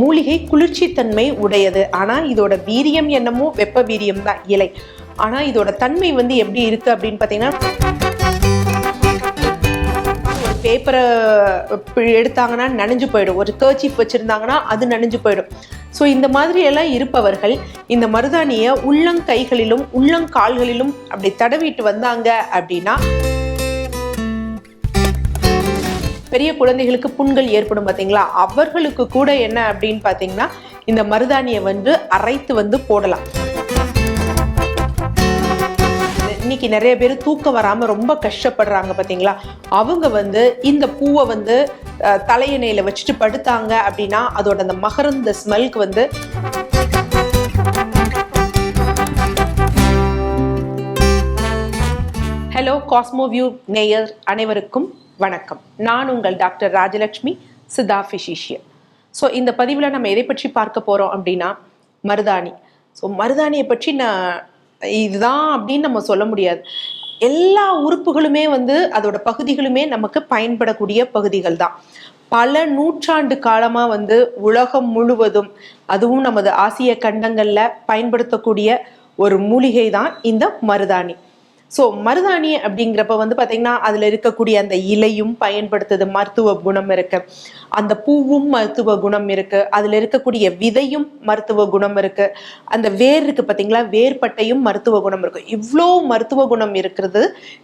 மூலிகை குளிர்ச்சித்தன்மை உடையது. ஆனால் இதோட வீரியம் என்னமோ வெப்ப வீரியம் தான் இலை. ஆனால் இதோட தன்மை வந்து எப்படி இருக்கு அப்படின்னு பார்த்தீங்கன்னா ஒரு பேப்பரை எடுத்தாங்கன்னா நனைஞ்சு போயிடும். ஒரு கர்ச்சீஃப் வச்சுருந்தாங்கன்னா அது நனைஞ்சு போயிடும். ஸோ இந்த மாதிரி எல்லாம் இருப்பவர்கள் இந்த மருதாணியை உள்ளங்கைகளிலும் உள்ளங்கால்களிலும் அப்படி தடவிட்டு வந்தாங்க அப்படின்னா பெரிய குழந்தைகளுக்கு புண்கள் ஏற்படும் பார்த்தீங்களா அவர்களுக்கு கூட என்ன அப்படின்னு பார்த்தீங்கன்னா இந்த மருதாணியை வந்து அரைத்து வந்து போடலாம். இன்னைக்கு நிறைய பேர் தூக்கம் வராமல் ரொம்ப கஷ்டப்படுறாங்க பார்த்தீங்களா அவங்க வந்து இந்த பூவை வந்து தலையணையில் வச்சுட்டு படுத்தாங்க அப்படின்னா அதோட அந்த மகரந்த ஸ்மெல்க்கு வந்து ஹலோ காஸ்மோ வியூ நேயர் அனைவருக்கும் வணக்கம். நான் உங்கள் doctor Rajalakshmi Siddha physician so இந்த பதிவில் நம்ம எதை பற்றி பார்க்க போகிறோம் அப்படின்னா மருதாணி. ஸோ மருதாணியை பற்றி நான் இதுதான் அப்படின்னு நம்ம சொல்ல முடியாது. எல்லா உறுப்புகளுமே வந்து அதோட பகுதிகளுமே நமக்கு பயன்படக்கூடிய பகுதிகள் தான். பல நூற்றாண்டு காலமாக வந்து உலகம் முழுவதும் அதுவும் நமது ஆசிய கண்டங்களில் பயன்படுத்தக்கூடிய ஒரு மூலிகை தான் இந்த மருதாணி. ஸோ மருதாணி அப்படிங்கிறப்ப வந்து பார்த்தீங்கன்னா அதில் இருக்கக்கூடிய அந்த இலையும் பயன்படுத்துது மருத்துவ குணம் இருக்கு. அந்த பூவும் மருத்துவ குணம் இருக்கு. அதில் இருக்கக்கூடிய விதையும் மருத்துவ குணம் இருக்கு. அந்த வேர் இருக்கு பார்த்தீங்களா வேர்பட்டையும் மருத்துவ குணம் இருக்கு. இவ்வளோ மருத்துவ குணம் இருக்கிறது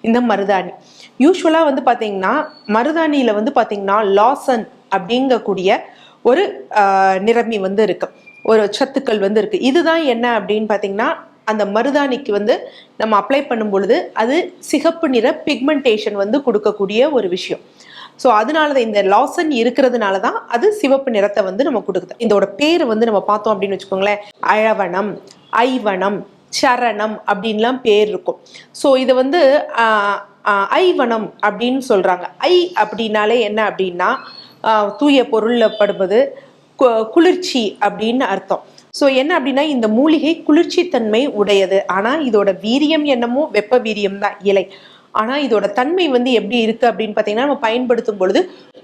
இந்த மருதாணி. யூஸ்வலாக வந்து பார்த்தீங்கன்னா மருதாணியில் வந்து பார்த்தீங்கன்னா லாசன் அப்படிங்கக்கூடிய ஒரு நிரம்பி நிறமி வந்து இருக்கு. ஒரு சத்துக்கள் வந்து இருக்கு. இதுதான் என்ன அப்படின்னு பார்த்தீங்கன்னா அந்த மருதாணிக்கு வந்து நம்ம அப்ளை பண்ணும் பொழுது அது சிகப்பு நிற பிக்மெண்டேஷன் வந்து கொடுக்கக்கூடிய ஒரு விஷயம். ஸோ அதனால தான் இந்த லாசன் இருக்கிறதுனால தான் அது சிவப்பு நிறத்தை வந்து நம்ம கொடுக்குது. இதோட பேர் வந்து நம்ம பார்த்தோம் அப்படின்னு வச்சுக்கோங்களேன். அழவனம் ஐவனம் சரணம் அப்படின்லாம் பேர் இருக்கும். ஸோ இதை வந்து ஐவனம் அப்படின்னு சொல்கிறாங்க ஐ அப்படின்னாலே என்ன அப்படின்னா தூய பொருளில் படுவது கு- குளிர்ச்சி அப்படின்னு அர்த்தம். ஸோ என்ன அப்படின்னா இந்த மூலிகை குளிர்ச்சித்தன்மை உடையது. ஆனால் இதோட வீரியம் என்னமோ வெப்ப வீரியம் தான் இலை. ஆனால் இதோட தன்மை வந்து எப்படி இருக்குது அப்படின்னு பார்த்தீங்கன்னா நம்ம பயன்படுத்தும் பொழுது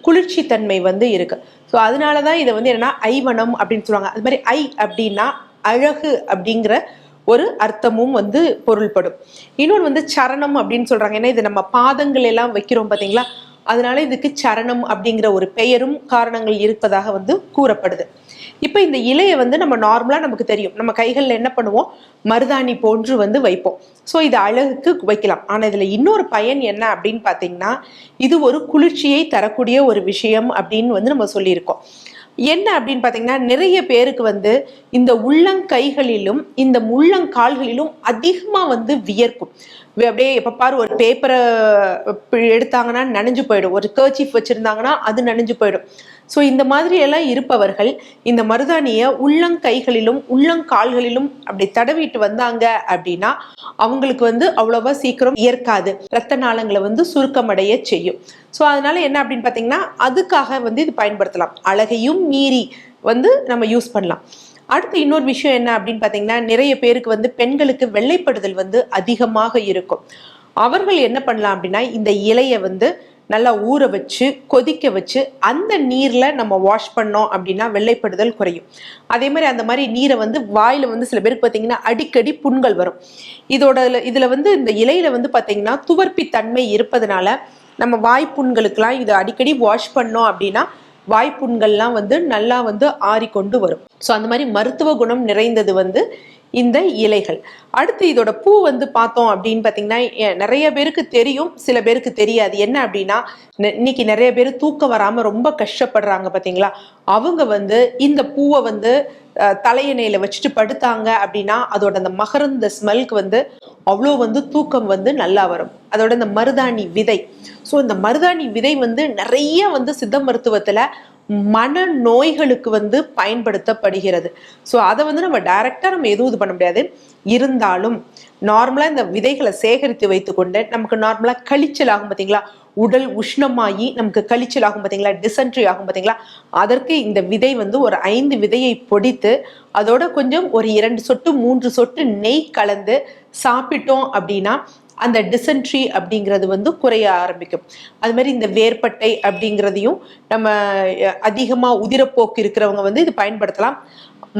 குளிர்ச்சி தன்மை வந்து இருக்குது ஸோ அதனால தான் இதை வந்து என்னன்னா ஐவனம் அப்படின்னு சொல்லுவாங்க. அது மாதிரி ஐ அப்படின்னா அழகு அப்படிங்கிற ஒரு அர்த்தமும் வந்து பொருள்படும். இன்னொன்று வந்து சரணம் அப்படின்னு சொல்கிறாங்க ஏன்னா இது நம்ம பாதங்கள் எல்லாம் வைக்கிறோம் பார்த்தீங்களா? அதனால இதுக்கு சரணம் அப்படிங்கிற ஒரு பெயரும் காரணங்கள் இருப்பதாக வந்து கூறப்படுது. இப்போ இந்த இலையை வந்து நம்ம நார்மலாக நமக்கு தெரியும். நம்ம கைகளில் என்ன பண்ணுவோம்? மருதாணி போன்று வந்து வைப்போம். ஸோ இது அழகுக்கு வைக்கலாம். ஆனால் இதில் இன்னொரு பயன் என்ன அப்படின்னு பார்த்தீங்கன்னா இது ஒரு குளிர்ச்சியை தரக்கூடிய ஒரு விஷயம் அப்படின்னு வந்து நம்ம சொல்லியிருக்கோம். என்ன அப்படின்னு பார்த்தீங்கன்னா நிறைய பேருக்கு வந்து இந்த உள்ளங்கைகளிலும் இந்த உள்ளங்கால்களிலும் அதிகமாக வந்து வியர்க்கும். அப்படியே எப்போ பாரு ஒரு பேப்பரை எடுத்தாங்கன்னா நனைஞ்சு போயிடும். ஒரு கேர்ச்சிஃப் வச்சுருந்தாங்கன்னா அது நனைஞ்சு போயிடும். ஸோ இந்த மாதிரியெல்லாம் இருப்பவர்கள் இந்த மருதாணியை உள்ளங்கைகளிலும் உள்ளங்கால்களிலும் அப்படி தடவிட்டு வந்தாங்க அப்படின்னா அவங்களுக்கு வந்து அவ்வளோவா சீக்கிரம் இயற்காது ரத்த நாளங்களை வந்து சுருக்கமடைய செய்யும். ஸோ அதனால என்ன அப்படின்னு பார்த்தீங்கன்னா அதுக்காக வந்து இது பயன்படுத்தலாம். அழகையும் மீறி வந்து நம்ம யூஸ் பண்ணலாம். அடுத்து இன்னொரு விஷயம் என்ன அப்படின்னு பார்த்தீங்கன்னா நிறைய பேருக்கு வந்து பெண்களுக்கு வெள்ளைப்படுதல் வந்து அதிகமாக இருக்கும். அவர்கள் என்ன பண்ணலாம் அப்படின்னா இந்த இலையை வந்து நல்லா ஊற வச்சு கொதிக்க வச்சு அந்த நீரில் நம்ம வாஷ் பண்ணோம் அப்படின்னா வெள்ளைப்படுதல் குறையும். அதே மாதிரி அந்த மாதிரி நீரை வந்து வாயில் வந்து சில பேருக்கு பார்த்தீங்கன்னா அடிக்கடி புண்கள் வரும். இதோட இதில் வந்து இந்த இலையில வந்து பார்த்தீங்கன்னா துவர்ப்பி தன்மை இருப்பதனால நம்ம வாய்ப்புண்களுக்கெல்லாம் இதை அடிக்கடி வாஷ் பண்ணோம் அப்படின்னா வாய்ப்புண்கள்லாம் வந்து நல்லா வந்து ஆறிக்கொண்டு வரும். ஸோ அந்த மாதிரி மருத்துவ குணம் நிறைந்தது வந்து இந்த இலைகள். அடுத்து இதோட பூ வந்து பார்த்தோம் அப்படின்னு பார்த்தீங்கன்னா நிறைய பேருக்கு தெரியும் சில பேருக்கு தெரியாது. என்ன அப்படின்னா நெ- இன்னைக்கு நிறைய பேர் தூக்கம் வராமல் ரொம்ப கஷ்டப்படுறாங்க பார்த்தீங்களா? அவங்க வந்து இந்த பூவை வந்து தலையணையில் வச்சுட்டு படுத்தாங்க அப்படின்னா அதோட அந்த மகரந்த ஸ்மெல்க்கு வந்து அவ்வளோ வந்து தூக்கம் வந்து நல்லா வரும். அதோட இந்த மருதாணி விதை. ஸோ இந்த மருதாணி விதை வந்து நிறைய வந்து சித்த மருத்துவத்தில் மன நோய்களுக்கு வந்து பயன்படுத்தப்படுகிறது. ஸோ அதை வந்து நம்ம டைரக்டாக நம்ம எதுவும் இது பண்ண முடியாது. இருந்தாலும் நார்மலாக இந்த விதைகளை சேகரித்து வைத்துக்கொண்டு நமக்கு நார்மலாக கழிச்சல் ஆகும் பார்த்தீங்களா? உடல் உஷ்ணமாகி நமக்கு கழிச்சல் ஆகும் பார்த்தீங்களா? டிசென்ட்ரி ஆகும் பார்த்தீங்களா? அதற்கு இந்த விதை வந்து ஒரு ஐந்து விதையை பொடித்து அதோட கொஞ்சம் ஒரு இரண்டு சொட்டு மூன்று சொட்டு நெய் கலந்து சாப்பிட்டோம் அப்படின்னா அந்த டிசென்ட்ரி அப்படிங்கிறது வந்து குறைய ஆரம்பிக்கும். அது மாதிரி இந்த வேர்பட்டை அப்படிங்கிறதையும் நம்ம அதிகமாக உதிரப்போக்கு இருக்கிறவங்க வந்து இது பயன்படுத்தலாம்.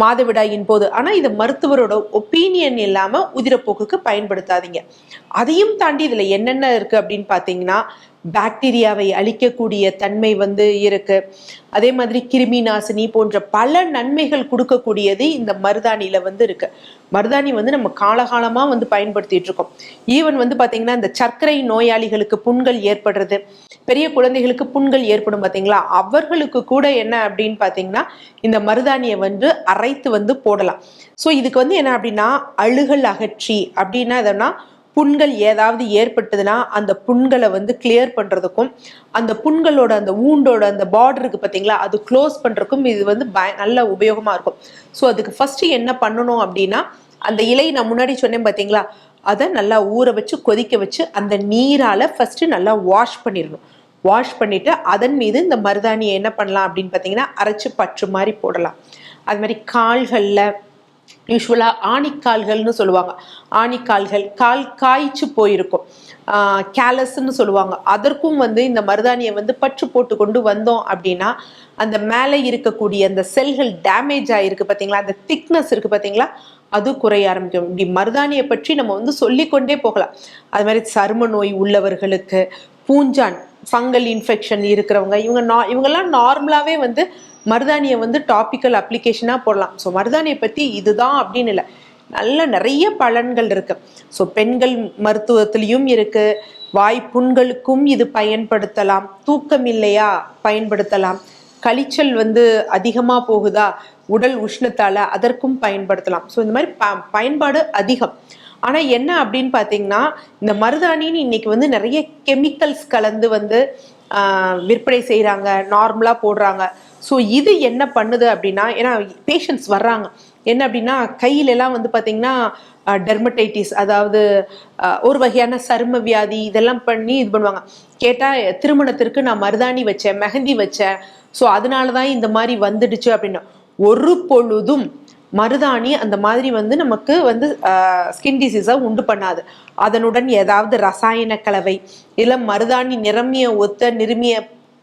மாதவிடாயின் போது. ஆனால் இது மருத்துவரோட ஒப்பீனியன் இல்லாமல் உதிரப்போக்குக்கு பயன்படுத்தாதீங்க. அதையும் தாண்டி இதில் என்னென்ன இருக்குது அப்படின்னு பார்த்தீங்கன்னா பாக்டீரியாவை அழிக்கக்கூடிய தன்மை வந்து இருக்கு. அதே மாதிரி கிருமி நாசினி போன்ற பல நன்மைகள் கொடுக்கக்கூடியது இந்த மருதாணியில வந்து இருக்கு. மருதாணி வந்து நம்ம காலகாலமாக வந்து பயன்படுத்திட்டு இருக்கோம். ஈவன் வந்து பார்த்தீங்கன்னா இந்த சர்க்கரை நோயாளிகளுக்கு புண்கள் ஏற்படுறது பெரிய குழந்தைகளுக்கு புண்கள் ஏற்படும் பார்த்தீங்களா அவர்களுக்கு கூட என்ன அப்படின்னு பார்த்தீங்கன்னா இந்த மருதாணியை வந்து அரைத்து வந்து போடலாம். ஸோ இதுக்கு வந்து என்ன அப்படின்னா அழுகல் அகற்றி அப்படின்னா எதனா புண்கள் ஏதாவது ஏற்பட்டதுன்னா அந்த புண்களை வந்து கிளியர் பண்ணுறதுக்கும் அந்த புண்களோட அந்த ஊண்டோட அந்த பார்டருக்கு பார்த்தீங்களா அது க்ளோஸ் பண்ணுறதுக்கும் இது வந்து பய நல்ல உபயோகமாக இருக்கும். ஸோ அதுக்கு ஃபஸ்ட்டு என்ன பண்ணணும் அப்படின்னா அந்த இலை நான் முன்னாடி சொன்னேன் பார்த்தீங்களா அதை நல்லா ஊற வச்சு கொதிக்க வச்சு அந்த நீரால் ஃபஸ்ட்டு நல்லா வாஷ் பண்ணிடணும். வாஷ் பண்ணிவிட்டு அதன் மீது இந்த மருதாணியை என்ன பண்ணலாம் அப்படின்னு பார்த்தீங்கன்னா அரைச்சி பற்று மாதிரி போடலாம். அது மாதிரி கால்களில் யூஸ்வலாக ஆணிக்கால்கள்னு சொல்லுவாங்க. ஆணிக்கால்கள் கால் காய்ச்சி போயிருக்கும். கேலஸ்ன்னு சொல்லுவாங்க. அதற்கும் வந்து இந்த மருதாணியை வந்து பற்று போட்டு கொண்டு வந்தோம் அப்படின்னா அந்த மேலே இருக்கக்கூடிய அந்த செல்கள் டேமேஜ் ஆகிருக்கு பார்த்தீங்களா அந்த திக்னஸ் இருக்குது பார்த்தீங்களா அது குறைய ஆரம்பிக்கும். இப்படி மருதாணியை பற்றி நம்ம வந்து சொல்லிக்கொண்டே போகலாம். அது மாதிரி சரும நோய் உள்ளவர்களுக்கு பூஞ்சான் ஃபங்கல் இன்ஃபெக்ஷன் இருக்கிறவங்க இவங்க நா இவங்கெல்லாம் நார்மலாகவே வந்து மருதாணியை வந்து டாப்பிக்கல் அப்ளிகேஷனாக போடலாம். ஸோ மருதாணியை பற்றி இதுதான் அப்படின்னு இல்லை. நல்ல நிறைய பலன்கள் இருக்கு. ஸோ பெண்கள் மருத்துவத்திலையும் இருக்கு. வாய் புண்களுக்கும் இது பயன்படுத்தலாம். தூக்கம் இல்லையா? பயன்படுத்தலாம். கழிச்சல் வந்து அதிகமாக போகுதா? உடல் உஷ்ணத்தால் அதற்கும் பயன்படுத்தலாம். ஸோ இந்த மாதிரி ப பயன்பாடு அதிகம். ஆனால் என்ன அப்படின்னு பார்த்தீங்கன்னா இந்த மருதாணின்னு இன்னைக்கு வந்து நிறைய கெமிக்கல்ஸ் கலந்து வந்து விற்பனை செய்கிறாங்க நார்மலாக போடுறாங்க. ஸோ இது என்ன பண்ணுது அப்படின்னா ஏன்னா பேஷண்ட்ஸ் வர்றாங்க. என்ன அப்படின்னா கையிலெல்லாம் வந்து பார்த்திங்கன்னா டெர்மடைட்டிஸ் அதாவது ஒரு வகையான சரும வியாதி இதெல்லாம் பண்ணி இது பண்ணுவாங்க. கேட்டால் திருமணத்திற்கு நான் மருதாணி வச்சேன் மெஹந்தி வச்சேன். ஸோ அதனால தான் இந்த மாதிரி வந்துடுச்சு அப்படின்னா. ஒரு பொழுதும் மருதாணி அந்த மாதிரி வந்து நமக்கு வந்து ஸ்கின் டிசீஸை உண்டு பண்ணாது. அதனுடன் ஏதாவது ரசாயன கலவை இல்லை மருதாணி நிரம்பிய ஒத்த நிருமிய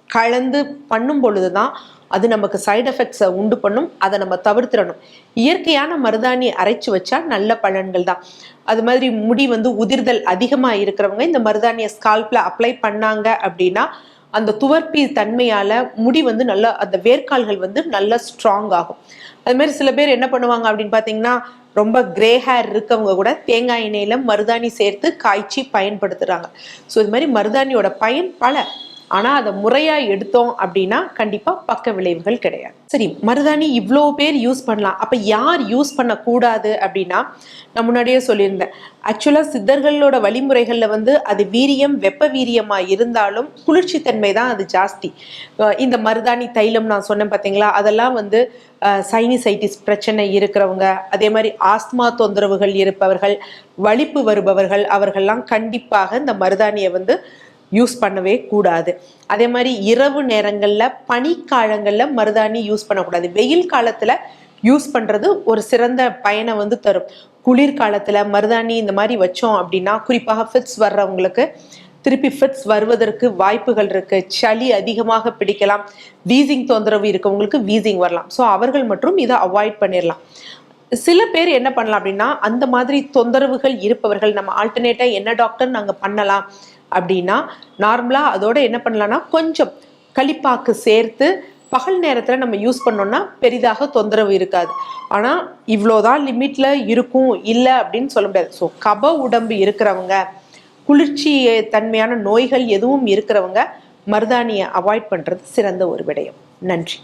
கலந்து பண்ணும் பொழுது தான் அது நமக்கு சைடு எஃபெக்ட்ஸை உண்டு பண்ணும். அதை நம்ம தவிர்த்திடணும். இயற்கையான மருதாணி அரைச்சி வச்சா நல்ல பலன்கள் தான். அது மாதிரி முடி வந்து உதிர்தல் அதிகமாக இருக்கிறவங்க இந்த மருதாணியை ஸ்கால்பில் அப்ளை பண்ணாங்க அப்படின்னா அந்த துவர்ப்பி தன்மையால் முடி வந்து நல்லா அந்த வேர்க்கால்கள் வந்து நல்லா ஸ்ட்ராங் ஆகும். அது மாதிரி சில பேர் என்ன பண்ணுவாங்க அப்படின்னு பார்த்தீங்கன்னா ரொம்ப கிரே ஹேர் இருக்கவங்க கூட தேங்காய் எண்ணெயில் மருதாணி சேர்த்து காய்ச்சி பயன்படுத்துகிறாங்க ஸோ இது மாதிரி மருதாணியோட பயன் பல. ஆனால் அதை முறையாக எடுத்தோம் அப்படின்னா கண்டிப்பாக பக்க விளைவுகள் கிடையாது. சரி மருதாணி இவ்வளோ பேர் யூஸ் பண்ணலாம். அப்போ யார் யூஸ் பண்ணக்கூடாது அப்படின்னா நான் முன்னாடியே சொல்லியிருந்தேன். ஆக்சுவலாக சித்தர்களோட வழிமுறைகளில் வந்து அது வீரியம் வெப்ப வீரியமாக இருந்தாலும் குளிர்ச்சி தன்மை தான் அது ஜாஸ்தி. இந்த மருதாணி தைலம் நான் சொன்னேன் பார்த்தீங்களா அதெல்லாம் வந்து சைனிசைட்டிஸ் பிரச்சனை இருக்கிறவங்க அதே மாதிரி ஆஸ்மா தொந்தரவுகள் இருப்பவர்கள் வலிப்பு வருபவர்கள் அவர்கள்லாம் கண்டிப்பாக இந்த மருதாணியை வந்து யூஸ் பண்ணவே கூடாது. அதே மாதிரி இரவு நேரங்களில் பனிக்காலங்களில் மருதாணி யூஸ் பண்ணக்கூடாது. வெயில் காலத்தில் யூஸ் பண்ணுறது ஒரு சிறந்த பயனை வந்து தரும். குளிர்காலத்தில் மருதாணி இந்த மாதிரி வச்சோம் அப்படின்னா குறிப்பாக ஃபிட்ஸ் வர்றவங்களுக்கு திருப்பி ஃபிட்ஸ் வருவதற்கு வாய்ப்புகள் இருக்கு. சளி அதிகமாக பிடிக்கலாம். வீசிங் தொந்தரவு இருக்கவங்களுக்கு வீசிங் வரலாம். ஸோ அவர்கள் மற்றும் இதை அவாய்ட் பண்ணிடலாம் சில பேர் என்ன பண்ணலாம் அப்படின்னா அந்த மாதிரி தொந்தரவுகள் இருப்பவர்கள் நம்ம ஆல்டர்னேட்டாக என்ன டாக்டர் நாங்கள் பண்ணலாம்? அப்படின்னா நார்மலாக அதோட என்ன பண்ணலான்னா கொஞ்சம் களிப்பாக்கு சேர்த்து பகல் நேரத்தில் நம்ம யூஸ் பண்ணோம்னா பெரிதாக தொந்தரவு இருக்காது. ஆனால் இவ்வளோதான் லிமிட்டில் இருக்கும் இல்லை அப்படின்னு சொல்ல முடியாது. ஸோ கப உடம்பு இருக்கிறவங்க குளிர்ச்சி தன்மையான நோய்கள் எதுவும் இருக்கிறவங்க மருதாணியை அவாய்ட் பண்ணுறது சிறந்த ஒரு விடயம். நன்றி.